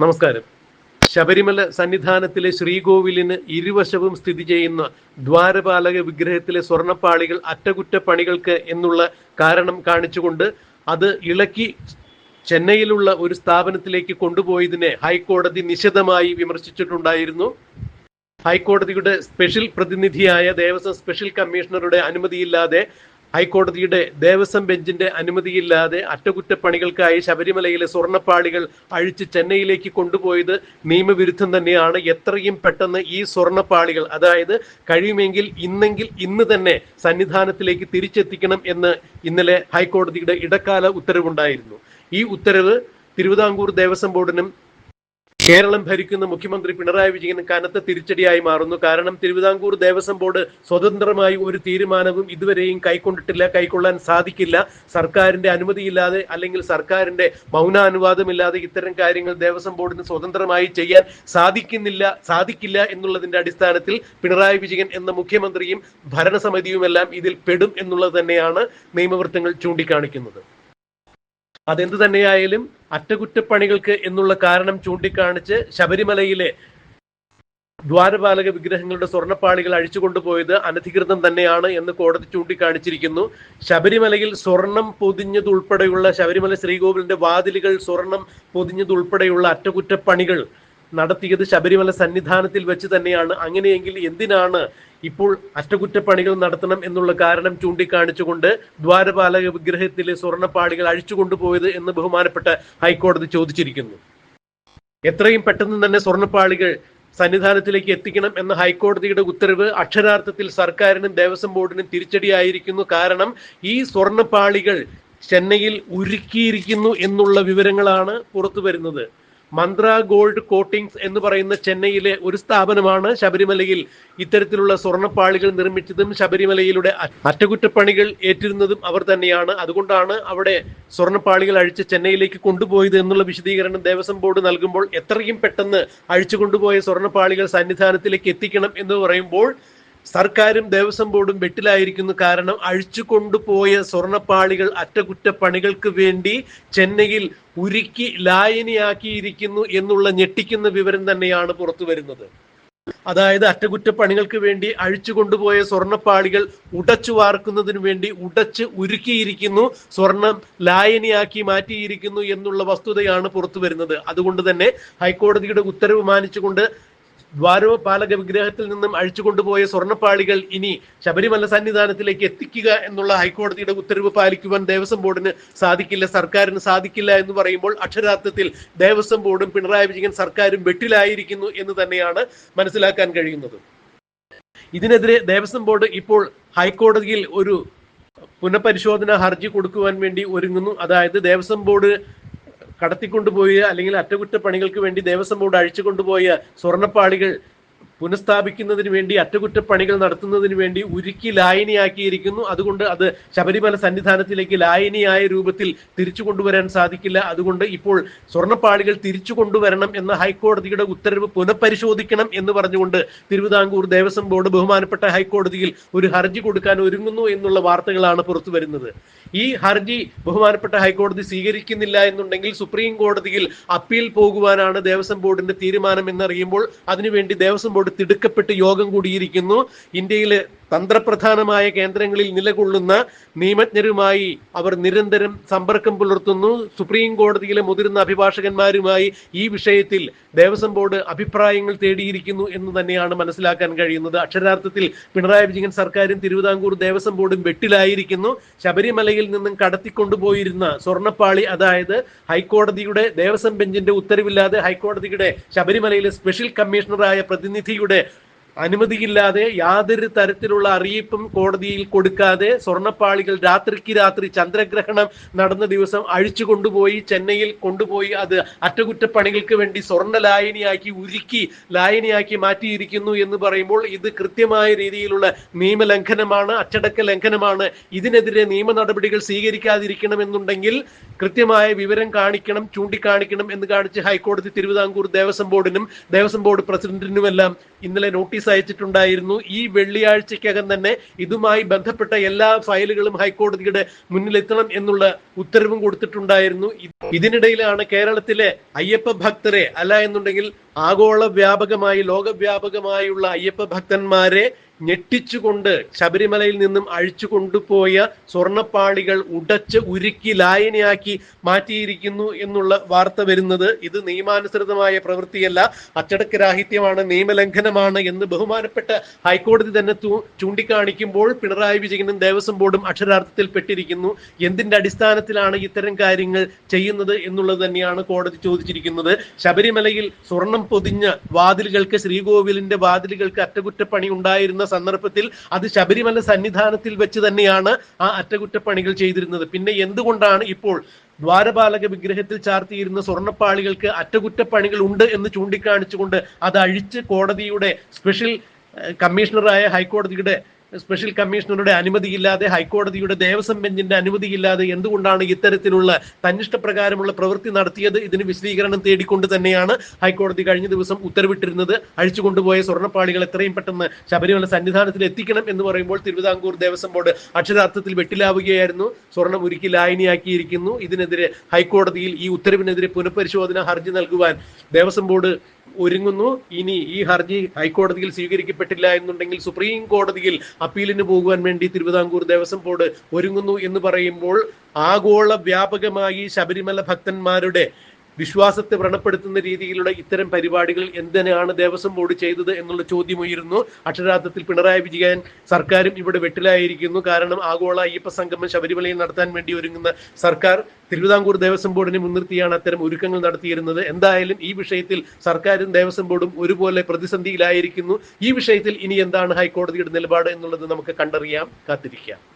നമസ്കാരം. ശബരിമല സന്നിധാനത്തിലെ ശ്രീകോവിലിന് ഇരുവശവും സ്ഥിതി ചെയ്യുന്ന ദ്വാരപാലക വിഗ്രഹത്തിലെ സ്വർണപ്പാളികൾ അറ്റകുറ്റപ്പണികൾക്ക് എന്നുള്ള കാരണം കാണിച്ചുകൊണ്ട് അത് ഇളക്കി ചെന്നൈയിലുള്ള ഒരു സ്ഥാപനത്തിലേക്ക് കൊണ്ടുപോയതിനെ ഹൈക്കോടതി നിശിതമായി വിമർശിച്ചിട്ടുണ്ടായിരുന്നു. ഹൈക്കോടതിയുടെ സ്പെഷ്യൽ പ്രതിനിധിയായ ദേവസ്വം സ്പെഷ്യൽ കമ്മീഷണറുടെ അനുമതിയില്ലാതെ ഹൈക്കോടതിയുടെ ദേവസ്വം ബെഞ്ചിന്റെ അനുമതിയില്ലാതെ അറ്റകുറ്റപ്പണികൾക്കായി ശബരിമലയിലെ സ്വർണപ്പാളികൾ അഴിച്ച് ചെന്നൈയിലേക്ക് കൊണ്ടുപോയത് നിയമവിരുദ്ധം തന്നെയാണ്. എത്രയും പെട്ടെന്ന് ഈ സ്വർണപ്പാളികൾ അതായത് കഴിയുമെങ്കിൽ ഇന്നെങ്കിൽ ഇന്ന് തന്നെ സന്നിധാനത്തിലേക്ക് തിരിച്ചെത്തിക്കണം എന്ന് ഇന്നലെ ഹൈക്കോടതിയുടെ ഇടക്കാല ഉത്തരവുണ്ടായിരുന്നു. ഈ ഉത്തരവ് തിരുവിതാംകൂർ ദേവസ്വം ബോർഡിനും കേരളം ഭരിക്കുന്ന മുഖ്യമന്ത്രി പിണറായി വിജയന് കനത്ത തിരിച്ചടിയായി മാറുന്നു. കാരണം തിരുവിതാംകൂർ ദേവസ്വം ബോർഡ് സ്വതന്ത്രമായി ഒരു തീരുമാനവും ഇതുവരെയും കൈക്കൊണ്ടിട്ടില്ല കൈക്കൊള്ളാൻ സാധിക്കില്ല. സർക്കാരിന്റെ അനുമതിയില്ലാതെ അല്ലെങ്കിൽ സർക്കാരിന്റെ മൗനാനുവാദമില്ലാതെ ഇത്തരം കാര്യങ്ങൾ ദേവസ്വം ബോർഡിന് സ്വതന്ത്രമായി ചെയ്യാൻ സാധിക്കുന്നില്ല സാധിക്കില്ല എന്നുള്ളതിന്റെ അടിസ്ഥാനത്തിൽ പിണറായി വിജയൻ എന്ന മുഖ്യമന്ത്രിയും ഭരണസമിതിയുമെല്ലാം ഇതിൽ പെടും എന്നുള്ളത് തന്നെയാണ് നിയമവൃത്തങ്ങൾ ചൂണ്ടിക്കാണിക്കുന്നത്. അതെന്ത് തന്നെയായാലും അറ്റകുറ്റപ്പണികൾക്ക് എന്നുള്ള കാരണം ചൂണ്ടിക്കാണിച്ച് ശബരിമലയിലെ ദ്വാരപാലക വിഗ്രഹങ്ങളുടെ സ്വർണപ്പാളികൾ അഴിച്ചുകൊണ്ടുപോയത് അനധികൃതം തന്നെയാണ് എന്ന് കോടതി ചൂണ്ടിക്കാണിച്ചിരിക്കുന്നു. ശബരിമലയിൽ സ്വർണം പൊതിഞ്ഞതുൾപ്പെടെയുള്ള ശബരിമല ശ്രീകോവിലിന്റെ വാതിലുകൾ സ്വർണം പൊതിഞ്ഞതുൾപ്പെടെയുള്ള അറ്റകുറ്റപ്പണികൾ നടത്തിയത് ശബരിമല സന്നിധാനത്തിൽ വെച്ച് തന്നെയാണ്. അങ്ങനെയെങ്കിൽ എന്തിനാണ് ഇപ്പോൾ അറ്റകുറ്റപ്പണികൾ നടത്തണം എന്നുള്ള കാരണം ചൂണ്ടിക്കാണിച്ചുകൊണ്ട് ദ്വാരപാലക വിഗ്രഹത്തിലെ സ്വർണപ്പാളികൾ അഴിച്ചുകൊണ്ടുപോയത് എന്ന് ബഹുമാനപ്പെട്ട ഹൈക്കോടതി ചോദിച്ചിരിക്കുന്നു. എത്രയും പെട്ടെന്ന് തന്നെ സ്വർണപ്പാളികൾ സന്നിധാനത്തിലേക്ക് എത്തിക്കണം എന്ന ഹൈക്കോടതിയുടെ ഉത്തരവ് അക്ഷരാർത്ഥത്തിൽ സർക്കാരിനും ദേവസ്വം ബോർഡിനും തിരിച്ചടിയായിരിക്കുന്നു. കാരണം ഈ സ്വർണപ്പാളികൾ ചെന്നൈയിൽ ഉരുക്കിയിരിക്കുന്നു എന്നുള്ള വിവരങ്ങളാണ് പുറത്തു വരുന്നത് മന്ത്ര ഗോൾഡ് കോട്ടിങ്സ് എന്ന് പറയുന്ന ചെന്നൈയിലെ ഒരു സ്ഥാപനമാണ് ശബരിമലയിൽ ഇത്തരത്തിലുള്ള സ്വർണപ്പാളികൾ നിർമ്മിച്ചതും ശബരിമലയിലൂടെ അറ്റകുറ്റപ്പണികൾ ഏറ്റിരുന്നതും അവർ തന്നെയാണ്. അതുകൊണ്ടാണ് അവിടെ സ്വർണപ്പാളികൾ അഴിച്ച് ചെന്നൈയിലേക്ക് കൊണ്ടുപോയത് എന്നുള്ള വിശദീകരണം ദേവസ്വം ബോർഡ് നൽകുമ്പോൾ എത്രയും പെട്ടെന്ന് അഴിച്ചു കൊണ്ടുപോയ സ്വർണപ്പാളികൾ സന്നിധാനത്തിലേക്ക് എത്തിക്കണം എന്ന് പറയുമ്പോൾ സർക്കാരും ദേവസ്വം ബോർഡും വെട്ടിലായിരിക്കുന്നു കാരണം അഴിച്ചു കൊണ്ടുപോയ സ്വർണപ്പാളികൾ അറ്റകുറ്റപ്പണികൾക്ക് വേണ്ടി ചെന്നൈയിൽ ഉരുക്കി ലായനിയാക്കിയിരിക്കുന്നു എന്നുള്ള ഞെട്ടിക്കുന്ന വിവരം തന്നെയാണ് പുറത്തു വരുന്നത്. അതായത് അറ്റകുറ്റപ്പണികൾക്ക് വേണ്ടി അഴിച്ചു കൊണ്ടുപോയ സ്വർണപ്പാളികൾ ഉടച്ചു വാർക്കുന്നതിന് വേണ്ടി ഉടച്ച് ഉരുക്കിയിരിക്കുന്നു സ്വർണം ലായനിയാക്കി മാറ്റിയിരിക്കുന്നു എന്നുള്ള വസ്തുതയാണ് പുറത്തു വരുന്നത്. അതുകൊണ്ട് തന്നെ ഹൈക്കോടതിയുടെ ഉത്തരവ് മാനിച്ചുകൊണ്ട് ദ്വാരപാലക വിഗ്രഹത്തിൽ നിന്നും അഴിച്ചുകൊണ്ടുപോയ സ്വർണപ്പാളികൾ ഇനി ശബരിമല സന്നിധാനത്തിലേക്ക് എത്തിക്കുക എന്നുള്ള ഹൈക്കോടതിയുടെ ഉത്തരവ് പാലിക്കുവാൻ ദേവസ്വം ബോർഡിന് സാധിക്കില്ല സർക്കാരിന് സാധിക്കില്ല എന്ന് പറയുമ്പോൾ അക്ഷരാർത്ഥത്തിൽ ദേവസ്വം ബോർഡും പിണറായി വിജയൻ സർക്കാരും വെട്ടിലായിരിക്കുന്നു എന്ന് തന്നെയാണ് മനസ്സിലാക്കാൻ കഴിയുന്നത്. ഇതിനെതിരെ ദേവസ്വം ബോർഡ് ഇപ്പോൾ ഹൈക്കോടതിയിൽ ഒരു പുനഃപരിശോധന ഹർജി കൊടുക്കുവാൻ വേണ്ടി ഒരുങ്ങുന്നു. അതായത് ദേവസ്വം ബോർഡ് കടത്തിക്കൊണ്ടുപോയ അല്ലെങ്കിൽ അറ്റകുറ്റപ്പണികൾക്ക് വേണ്ടി ദേവസ്വം ബോർഡ് അഴിച്ചു കൊണ്ടുപോയ സ്വർണപ്പാളികൾ പുനഃസ്ഥാപിക്കുന്നതിന് വേണ്ടി അറ്റകുറ്റപ്പണികൾ നടത്തുന്നതിന് വേണ്ടി ഉരുക്കി ലായനിയാക്കിയിരിക്കുന്നു. അതുകൊണ്ട് അത് ശബരിമല സന്നിധാനത്തിലേക്ക് ലായനിയായ രൂപത്തിൽ തിരിച്ചു കൊണ്ടുവരാൻ സാധിക്കില്ല. അതുകൊണ്ട് ഇപ്പോൾ സ്വർണപ്പാളികൾ തിരിച്ചു കൊണ്ടുവരണം എന്ന ഹൈക്കോടതിയുടെ ഉത്തരവ് പുനഃപരിശോധിക്കണം എന്ന് പറഞ്ഞുകൊണ്ട് തിരുവിതാംകൂർ ദേവസ്വം ബോർഡ് ബഹുമാനപ്പെട്ട ഹൈക്കോടതിയിൽ ഒരു ഹർജി കൊടുക്കാൻ ഒരുങ്ങുന്നു എന്നുള്ള വാർത്തകളാണ് പുറത്തു വരുന്നത്. ഈ ഹർജി ബഹുമാനപ്പെട്ട ഹൈക്കോടതി സ്വീകരിക്കുന്നില്ല എന്നുണ്ടെങ്കിൽ സുപ്രീം കോടതിയിൽ അപ്പീൽ പോകുവാനാണ് ദേവസ്വം ബോർഡിന്റെ തീരുമാനം എന്നറിയുമ്പോൾ അതിനുവേണ്ടി ദേവസ്വം ബോർഡ് തിടുക്കപ്പെട്ട് യോഗം കൂടിയിരിക്കുന്നു. ഇന്ത്യയിലെ തന്ത്രപ്രധാനമായ കേന്ദ്രങ്ങളിൽ നിലകൊള്ളുന്ന നിയമജ്ഞരുമായി അവർ നിരന്തരം സമ്പർക്കം പുലർത്തുന്നു. സുപ്രീം കോടതിയിലെ മുതിർന്ന അഭിഭാഷകന്മാരുമായി ഈ വിഷയത്തിൽ ദേവസ്വം ബോർഡ് അഭിപ്രായങ്ങൾ തേടിയിരിക്കുന്നു എന്ന് തന്നെയാണ് മനസ്സിലാക്കാൻ കഴിയുന്നത്. അക്ഷരാർത്ഥത്തിൽ പിണറായി വിജയൻ സർക്കാരും തിരുവിതാംകൂർ ദേവസ്വം ബോർഡും വെട്ടിലായിരിക്കുന്നു. ശബരിമലയിൽ നിന്നും കടത്തിക്കൊണ്ടുപോയിരുന്ന സ്വർണപ്പാളി അതായത് ഹൈക്കോടതിയുടെ ദേവസ്വം ബെഞ്ചിന്റെ ഉത്തരവില്ലാതെ ഹൈക്കോടതിയുടെ ശബരിമലയിലെ സ്പെഷ്യൽ കമ്മീഷണറായ പ്രതിനിധിയുടെ അനുമതിയില്ലാതെ യാതൊരു തരത്തിലുള്ള അറിയിപ്പും കോടതിയിൽ കൊടുക്കാതെ സ്വർണപ്പാളികൾ രാത്രിക്ക് രാത്രി ചന്ദ്രഗ്രഹണം നടന്ന ദിവസം അഴിച്ചു കൊണ്ടുപോയി ചെന്നൈയിൽ കൊണ്ടുപോയി അത് അറ്റകുറ്റപ്പണികൾക്ക് വേണ്ടി സ്വർണ ലായനിയാക്കി ഉരുക്കി ലായനിയാക്കി മാറ്റിയിരിക്കുന്നു എന്ന് പറയുമ്പോൾ ഇത് കൃത്യമായ രീതിയിലുള്ള നിയമലംഘനമാണ് അച്ചടക്ക ലംഘനമാണ്. ഇതിനെതിരെ നിയമ നടപടികൾ സ്വീകരിക്കാതിരിക്കണമെന്നുണ്ടെങ്കിൽ കൃത്യമായ വിവരം കാണിക്കണം ചൂണ്ടിക്കാണിക്കണം എന്ന് കാണിച്ച് ഹൈക്കോടതി തിരുവിതാംകൂർ ദേവസ്വം ബോർഡിനും ദേവസ്വം ബോർഡ് പ്രസിഡന്റിനുമെല്ലാം ഇന്നലെ നോട്ടീസ് നോട്ടീസ് അയച്ചിട്ടുണ്ടായിരുന്നു ഈ വെള്ളിയാഴ്ചക്കകം തന്നെ ഇതുമായി ബന്ധപ്പെട്ട എല്ലാ ഫയലുകളും ഹൈക്കോടതിയുടെ മുന്നിലെത്തണം എന്നുള്ള ഉത്തരവും കൊടുത്തിട്ടുണ്ടായിരുന്നു. ഇതിനിടയിലാണ് കേരളത്തിലെ അയ്യപ്പ ഭക്തരെ അല്ല എന്നുണ്ടെങ്കിൽ ആഗോള വ്യാപകമായി ലോകവ്യാപകമായുള്ള അയ്യപ്പ ഭക്തന്മാരെ ഞെട്ടിച്ചുകൊണ്ട് ശബരിമലയിൽ നിന്നും അഴിച്ചു കൊണ്ടുപോയ സ്വർണപ്പാളികൾ ഉടച്ച് ഉരുക്കി ലായനിയാക്കി മാറ്റിയിരിക്കുന്നു എന്നുള്ള വാർത്ത വരുന്നത് ഇത് നിയമാനുസൃതമായ പ്രവൃത്തിയല്ല. അച്ചടക്ക രാഹിത്യമാണ് നിയമലംഘനമാണ് എന്ന് ബഹുമാനപ്പെട്ട ഹൈക്കോടതി തന്നെ ചൂണ്ടിക്കാണിക്കുമ്പോൾ പിണറായി വിജയനും ദേവസ്വം ബോർഡും അക്ഷരാർത്ഥത്തിൽ പെട്ടിരിക്കുന്നു. എന്തിന്റെ അടിസ്ഥാനത്തിലാണ് ഇത്തരം കാര്യങ്ങൾ ചെയ്യുന്നത് എന്നുള്ളത് തന്നെയാണ് കോടതി ചോദിച്ചിരിക്കുന്നത്. ശബരിമലയിൽ സ്വർണം പൊതിഞ്ഞ വാതിലുകൾക്ക് ശ്രീകോവിലിന്റെ വാതിലുകൾക്ക് അറ്റകുറ്റപ്പണി ഉണ്ടായിരുന്ന സന്ദർഭത്തിൽ അത് ശബരിമല സന്നിധാനത്തിൽ വെച്ച് തന്നെയാണ് ആ അറ്റകുറ്റപ്പണികൾ ചെയ്തിരുന്നത്. പിന്നെ എന്തുകൊണ്ടാണ് ഇപ്പോൾ ദ്വാരപാലക വിഗ്രഹത്തിൽ ചാർത്തിയിരുന്ന സ്വർണപ്പാളികൾക്ക് അറ്റകുറ്റപ്പണികൾ ഉണ്ട് എന്ന് ചൂണ്ടിക്കാണിച്ചുകൊണ്ട് അത് അഴിച്ച് കോടതിയുടെ സ്പെഷ്യൽ കമ്മീഷണറായ ഹൈക്കോടതിയുടെ സ്പെഷ്യൽ കമ്മീഷണറുടെ അനുമതിയില്ലാതെ ഹൈക്കോടതിയുടെ ദേവസ്വം ബെഞ്ചിന്റെ അനുമതിയില്ലാതെ എന്തുകൊണ്ടാണ് ഇത്തരത്തിലുള്ള തന്നിഷ്ടപ്രകാരമുള്ള പ്രവൃത്തി നടത്തിയത്? ഇതിന് വിശദീകരണം തേടിക്കൊണ്ട് തന്നെയാണ് ഹൈക്കോടതി കഴിഞ്ഞ ദിവസം ഉത്തരവിട്ടിരുന്നത്. അഴിച്ചുകൊണ്ടുപോയ സ്വർണപ്പാളികൾ എത്രയും പെട്ടെന്ന് ശബരിമല സന്നിധാനത്തിൽ എത്തിക്കണം എന്ന് പറയുമ്പോൾ തിരുവിതാംകൂർ ദേവസ്വം ബോർഡ് അക്ഷരാർത്ഥത്തിൽ വെട്ടിലാവുകയായിരുന്നു. സ്വർണം ഉരുക്കി ലായനിയാക്കിയിരിക്കുന്നു. ഇതിനെതിരെ ഹൈക്കോടതിയിൽ ഈ ഉത്തരവിനെതിരെ പുനഃപരിശോധന ഹർജി നൽകുവാൻ ദേവസ്വം ബോർഡ് ഒരുങ്ങുന്നു. ഇനി ഈ ഹർജി ഹൈക്കോടതിയിൽ സ്വീകരിക്കപ്പെട്ടില്ല എന്നുണ്ടെങ്കിൽ സുപ്രീം കോടതിയിൽ അപ്പീലിന് പോകുവാൻ വേണ്ടി തിരുവിതാംകൂർ ദേവസ്വം ബോർഡ് ഒരുങ്ങുന്നു എന്ന് പറയുമ്പോൾ ആഗോള വ്യാപകമായി ശബരിമല ഭക്തന്മാരുടെ വിശ്വാസത്തെ വ്രണപ്പെടുത്തുന്ന രീതിയിലുള്ള ഇത്തരം പരിപാടികൾ എന്തിനാണ് ദേവസ്വം ബോർഡ് ചെയ്തത് എന്നുള്ള ചോദ്യം ഉയരുന്നു. അക്ഷരാർത്ഥത്തിൽ പിണറായി വിജയൻ സർക്കാരും ഇവിടെ വെട്ടിലായിരിക്കുന്നു. കാരണം ആഗോള അയ്യപ്പ സംഗമം ശബരിമലയിൽ നടത്താൻ വേണ്ടി ഒരുങ്ങുന്ന സർക്കാർ തിരുവിതാംകൂർ ദേവസ്വം ബോർഡിനെ മുൻനിർത്തിയാണ് അത്തരം ഒരുക്കങ്ങൾ നടത്തിയിരുന്നത്. എന്തായാലും ഈ വിഷയത്തിൽ സർക്കാരും ദേവസ്വം ബോർഡും ഒരുപോലെ പ്രതിസന്ധിയിലായിരിക്കുന്നു. ഈ വിഷയത്തിൽ ഇനി എന്താണ് ഹൈക്കോടതിയുടെ നിലപാട് എന്നുള്ളത് നമുക്ക് കണ്ടറിയാം. കാത്തിരിക്കാം.